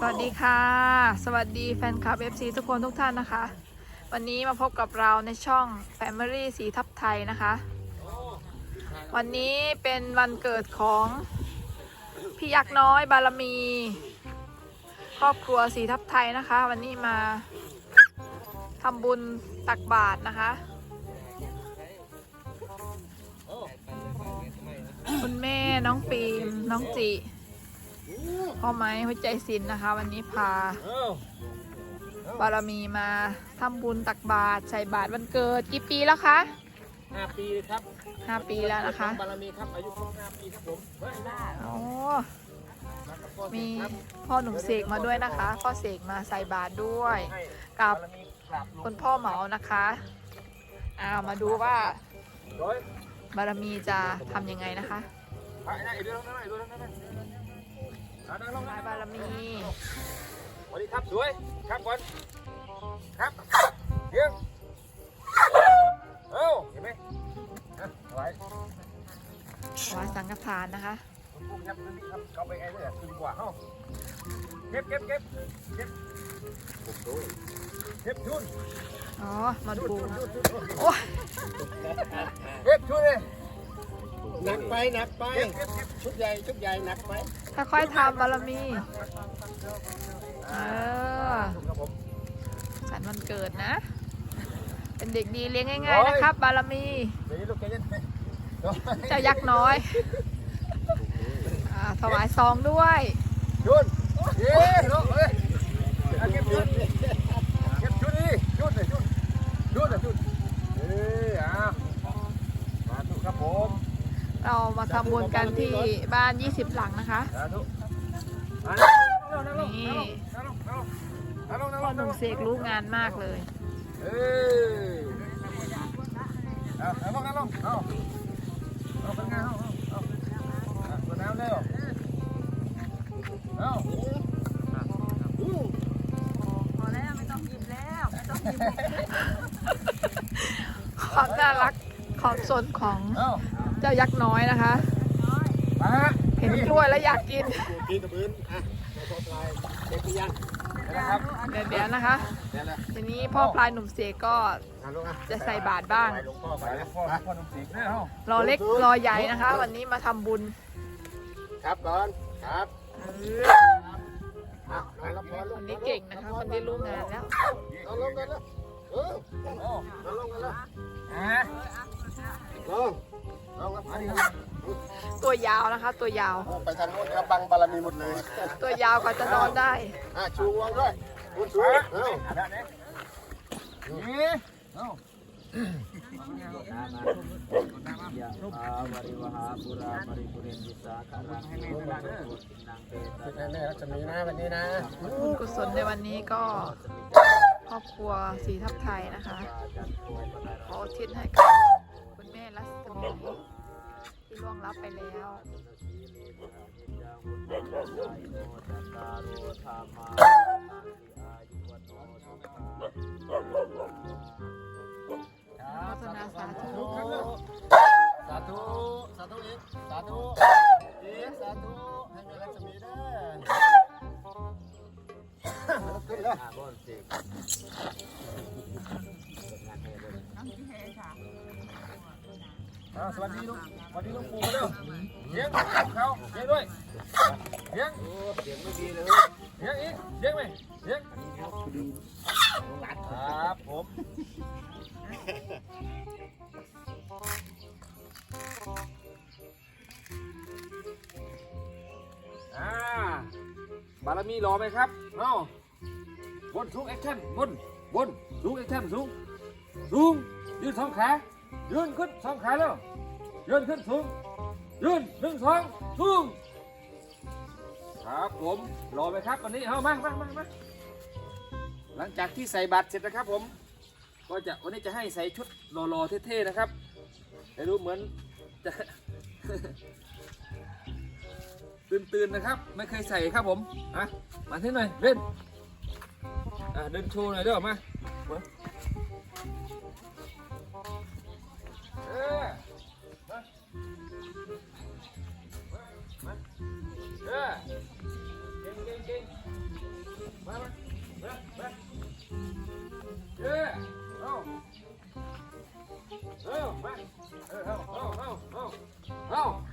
สวัสดีค่ะ สวัสดีแฟนคลับ FC ทุกคนทุกท่านนะคะ วันนี้มาพบกับเราในช่อง Family สีทับไทยนะคะ วันนี้เป็นวันเกิดของพี่ยักษ์น้อยบารมี ครอบครัวสีทับไทยนะคะ วันนี้มาทำบุญตักบาตรนะคะ คุณแม่น้องปีมน้องจิ พ่อไม้หัวใจศิลป์นะคะ วันนี้พา บารมีมาทำบุญตักบาตรใส่บาตรวันเกิดกี่ปีแล้วคะห้าปีครับห้าปีแล้วนะคะบารมีครับอายุครบห้าปีครับผมเฮ้ยโอ้มากับพ่อมีครับพ่อหนุ่มเสกมาด้วยนะคะ พ่อเสกมาใส่บาตรด้วยให้กับารมีกราบลงคุณพ่อเหมานะคะอ้าวมาดูว่าร้อยบารมีจะทำยังไงนะคะ ลงนายบารมีสวัสดีครับสวยครับก่อนครับเพียงเอ้าเห็นไหมฮะไว้ถวายสังฆทานนะคะคุณผู้ครับนี่ครับเข้าไปไอ้เนี่ยดีกว่าเฮ้าเก็บเก็บเก็บเก็บเก็บชุนอ๋อมาดูนชุนชุนชุนโอ้เก็บชุนเลย หนักไปหนักไปเก็บเก็บเก็บชุดใหญ่ชุดใหญ่หนักไปค่อยๆทำบารมี เออครับผมสันวันเกิดนะ เป็นเด็กดีเลี้ยงง่ายๆนะครับ บารมี เดี๋ยวนี้ลูกใจเย็นเจ้ายักษ์น้อยอาถวายซองด้วยชุนเย้ลูกเอ้ยเอาเก็บชุน เรามาทำบุญกันที่บ้าน 20 หลังนะคะสาธุมานั่งลงนั่งลงนี่นั่งลงนั่งลงนั่งลงพ่อนั่หนุ่มเสกรู้งานมากเลยเอ้ยเอานั่งลงนั่งลงเอาเป็นไงเอาเอาเอาเอาน้ำเร็วเอาพอแล้วไม่ต้องยิ้มแล้วไม่ต้องยิ้มความน่ารักของสนของ เอาเจ้ายักษ์น้อยนะคะ มาฮะเห็นกล้วยแล้วอยากกินปีนกับพื้นอะพอพลายเด็กยังนะครับเดี๋ยวเดี๋ยวนะคะนี่แหละทีนี้พ่อพลายหนุ่มเสกก็อะลูกอะจะใส่บาตรบ้างไปหลวงพ่อไปไปแล้นะวพ่อพ่อนุ่มสีเนี่ยเฮารอเล็กรอใหญ่นะคะ วันนี้มาทำบุญครับก่อนครับเอออะนอนรับพรลูคนนี้เก่งนะคะ คนที่รู้งานแล้ว นอนลงกันแล้วเออโอ้นอนลงกันแล้วอะลง ตัวยาวนะคะ ตัวยาวโอ้ไปทางโน้นครับบังบารมีหมดเลย ตัวยาวกว่าจะนอนได้อะชูงวงด้วยคุณชูมาเอ้าอะด้านนี้นี่เอายะอาวริวหาปุราปริปุเรนติสาคารังโลกโลกุนังเตตะแน่ๆจะมีนะวันนี้นะบุญกุศลในวันนี้ก็ครอบครัวสีทับไทยนะคะ ขออุทิศให้กับคุณแม่รัศมีที่ ล่วงลับไปแล้วพัฒนาสาธุสาธุ สาธุอีกสาธุอีกสาธุ ให้ม่รัศมีเด้ มาสวัสดีลุงสวัสดีลุงปู่กันเด้อเลี้ยงเขาเลี้ยงด้วยเลี้ยงโอ้เสียงไม่ดีเลยเลี้ยงอีกเลี้ยงไหมเลี้ยงครับผมอ่าบารมีรอไหมครับเอ้าบนสูงแอคชั่นบนบนสูงแอคชั่นสูงสูงยืนสองขายืนขึ้นสองขาแล้ว ยืนขึ้นสูงยืนหนึ่งสองสูงครับผมรอไหมครับวันนี้เอามามามามาหลังจากที่ใส่บัตรเสร็จนะครับผม ก็จะวันนี้จะให้ใส่ชุดรอๆเท่ๆนะครับไม่รู้เหมือนจะตื่นๆนะครับ ไม่เคยใส่ครับผมอะมาที่หน่อยเล่นอะเดินโชว์หน่อยด้อมามาเออ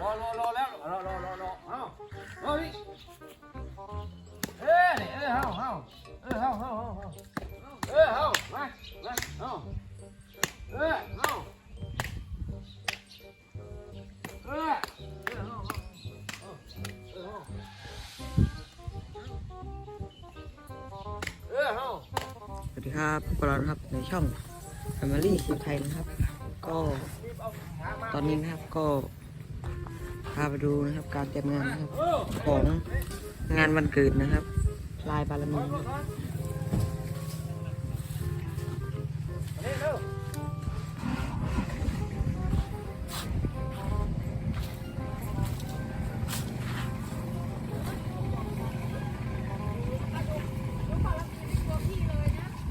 รอรอรอแล้ว Family สีไทยนะครับ ก็ตอนนี้นะครับก็พาไปดูนะครับการจัดงานนะครับของงานวันเกิดนะครับ ลายบารมีนะครับ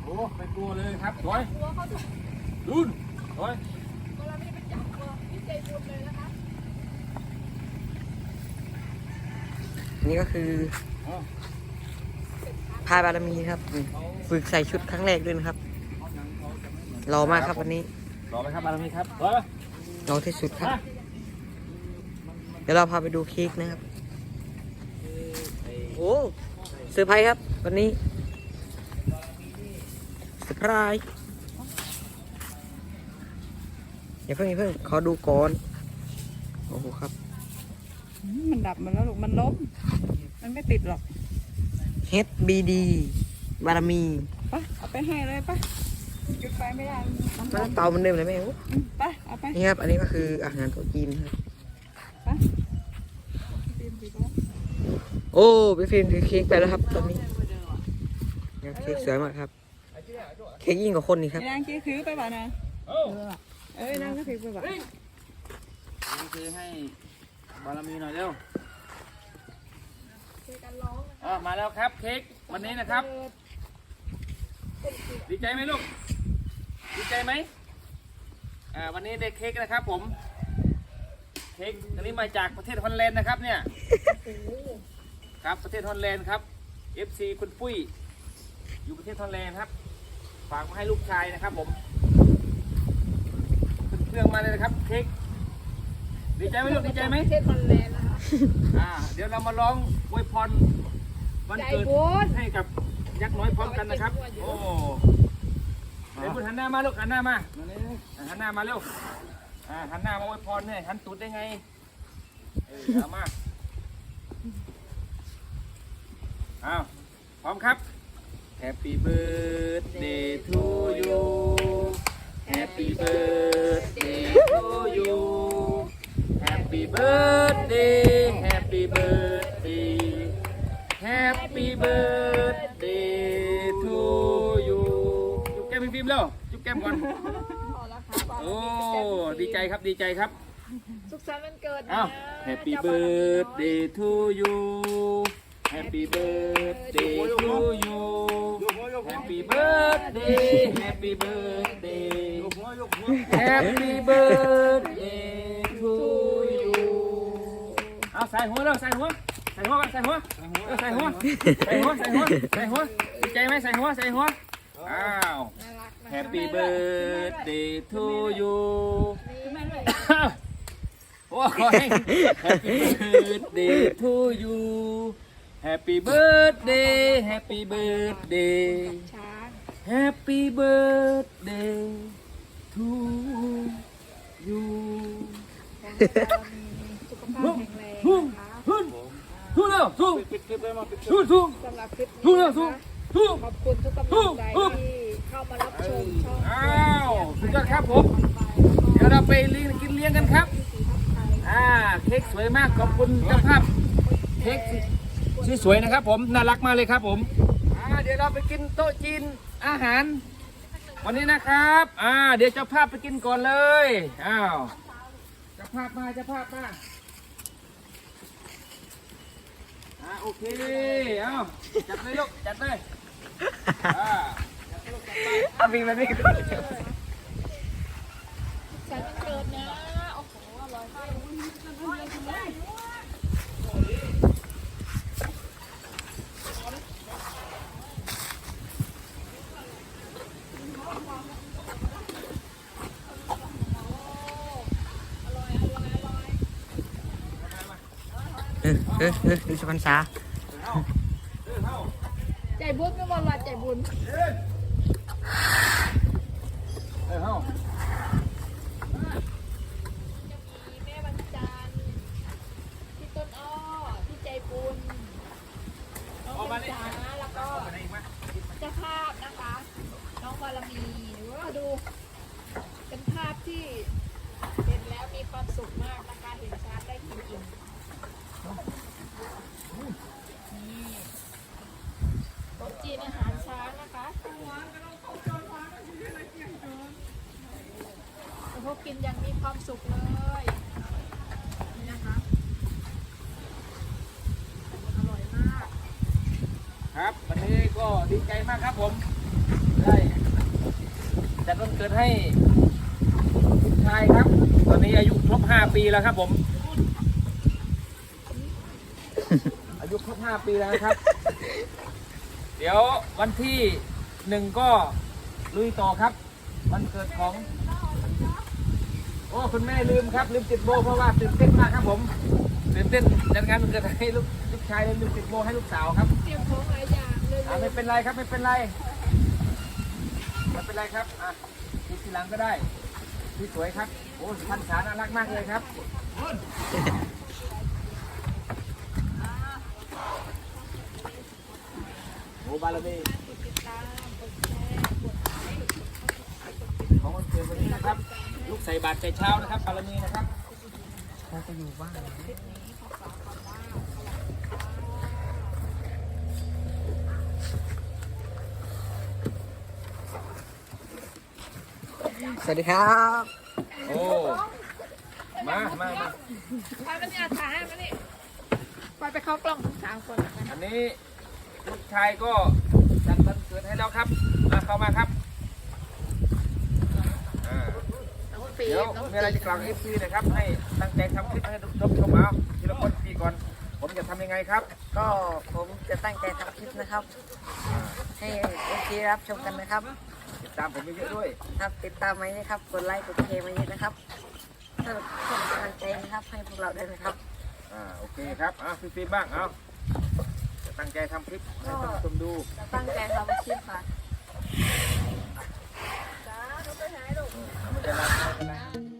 โอ้ไม่กลัวเลยครับถอย รุ่นถอยอันนี้ก็คือพายบารมีครับนี่ฝึกใส่ชุดครั้งแรกด้วยนะครับ รอมากครับวันนี้ รอไหมครับมาตรงนี้ครับรอไหมรอที่สุดครับ เดี๋ยวเราพาไปดูเค้กนะครับ โอ้เซอร์ไพรส์ครับ วันนี้เซอร์ไพรส์ อย่าเพิ่งอย่าเพิ่งขอดูก่อนโอ้โหครับ มันดับมาแล้วลูกมันล้ม มันไม่ติดหรอก HBD บารมีปะเอาไปให้เลยปะจุดไฟไม่ได้มันมันเตาเหมันเดิมเลยแม่โอ้ปะเอาไปนี่ครับ อันนี้ก็คืออาหารโต๊ะจีนครับตีนติดแล้วโอ้พี่ฟิล์มถือเค้กไปแล้วครับตอนนี้เนี่ยเค้กสวยมากครับ เค้กยิ่งกว่าคนนี่ครับไอ้นางกี้ถือไปป่ะนะ เอ้า เอ้ยนางก็ถือไปป่ะนี่คือให้บารมีหน่อยเร็วอะมาแล้วครับเค้กวันนี้นะครับ ดีใจไหมลูก ดีใจไหมอ่าวันนี้ได้เค้กนะครับ ผม เค้กอันนี้มาจากประเทศฮอลแลนด์นะครับ เนี่ยครับประเทศฮอลแลนด์ครับ FC คุณปุ้ย อยู่ประเทศฮอลแลนด์ครับ ฝากมาให้ลูกชายนะครับผม ขึ้นเครื่องมาเลยนะครับเค้กดีใจไหมลูกดีใจไหมเทศมันแลนด์นะคะอ่าเดี๋ยวเรามาร้องอวยพรวันเกิดใจบุญให้กับยักษ์น้อยพร้อมกันนะครับ โอ้เดี๋ยวคุณหันหน้ามาลูกหันหน้ามาอ่าหันหน้ามาเร็วอ่าหันหน้ามาอวยพรเนี่ยหันตูดได้ไงเออเอามาอ้าวพร้อมครับ Happy birthday to you Happy birthday to you Happy birthday Happy birthday Happy birthday to you จุ๊บแก้มพี่ฟิล์มเร็วจุ๊บแก้มก่อน พอแล้วค่ะ โอ้ ดีใจครับ ดีใจครับ สุขสันต์วันเกิดนะ อ้าว Happy birthday to you Happy birthday to you Happy birthday Happy birthday Happy birthday to you เอาใส่หัวเร็วใส่หัว ใส่หัวกันใส่หัวเออใส่หัว ใส่หัว ใส่หัว ใส่หัว ดีใจไหมใส่หัว ใส่หัว อ้าว น่ารักนะ Happy birthday to you โอ้ขอให้ Happy birthday to you Happy birthday Happy birthday ช้าง Happy birthday to you เรามีสุขภาพแข็งแรงทุ่งนะคะทุ่งทุ่งเร็วทุ่งทุ่งทุ่งสำหรับคลิปทุ่งนี้เร็วนะทุ่งคะทุ่งขอบคุณทุกกำลังใจที่เข้ามารับชมช่องอ้าวสุดยอดครับผม เดี๋ยวเราไปเลี้ยงกินเลี้ยงกันครับ อ่า เค้กสวยมากขอบคุณเจ้าภาพ เค้ก สวยนะครับ ผมน่ารักมากเลยครับ ผมอ่าเดี๋ยวเราไปกินโต๊ะจีนอาหาร วันนี้นะครับอ่าเดี๋ยวเจ้าภาพไปกินก่อนเลยอ้าวเจ้าภาพมาเจ้าภาพมาอ่าโอเคเอาจัดเลยลูกจัดเลยอ่าเอาฟิล์มมันไม่ขึ้นสันต์วันเกิดนะ โอ้โหอร่อยมาก เออเออเออดูสปันษาใจบุญก็บอกว่าใจบุญ เอ้ยเฮ้า จะมีแม่บรรจันทร์พี่ต้นอ้อพี่ใจบุญน้องบรรจาแล้วก็เจ้าภาพนะคะ น้องบารมีหรือว่าดู เป็นภาพที่เห็นแล้วมีความสุขมากนะคะ เห็นช้างได้กินอิ่มนี่โต๊ะจีนอาหารช้างนะคะพว กกินอย่างมีความสุขเลยนี่นะคะ อร่อยมาก ครับ วันนี้ก็ดีใจมากครับผม ได้จัดวันเกิดให้ลูกชายครับ ตอนนี้อายุครบ5ปีแล้วครับผม อายุครบ5ปีแล้วนะครับ เดี๋ยววันที่หนึ่งก็ลุยต่อครับ วันเกิดของโอ้คุณแม่ลืมครับลืมติดโบเพราะว่าตื่นเต้นมากครับผมตื่นเต้นจัดงานวันเกิดให้ลูกลูกชายเลยลืมติดโบให้ลูกสาวครับเตรียมของหลายอย่างเลยอ่าไม่เป็นไรครับไม่เป็นไรไม่เป็นไรครับอะดูทีหลังก็ได้พี่สวยครับโอ้ท่านสาน่ารักมากเลยครับโอ้บารมีของวันเกิดวันนี้นะครับ ลูกใส่บาตรใจเช้านะครับบารมีนะครับเขาจะอยู่บ้านสวัสดีครับ โอ้ มา มา มาไปมันเนี่ยถ่ายให้มันนี่ไปไปเข้ากล้องทั้งสามคนนะอันนี้ลูกชายก็จัดวันเกิดให้แล้วครับ มาเข้ามาครับ อ่าน้อง ปีมเดี๋ยวน้องมีอะไรจะกล่าวเอฟซีนะครับ ให้ตั้งใจทำคลิปให้ชมชมเอาทีละคนทีก่อน ผมจะทำยังไงครับ ก็ผมจะตั้งใจทำคลิปนะครับ ให้โอเครับชมกันนะครับ ติดตามผมเยอะๆด้วย ครับติดตามไว้นะครับกดไลค์กดแชร์มาเยอะนะครับเพื่อเพิ่มกำลังใจนะครับ ให้พวกเราด้วยนะครับ อ่าโอเคครับอะพี่ฟิล์มบ้างเอาจะตั้งใจทำคลิปให้ท่านผู้ชมดู จะตั้งใจทำคลิปค่ะ Kamu 再来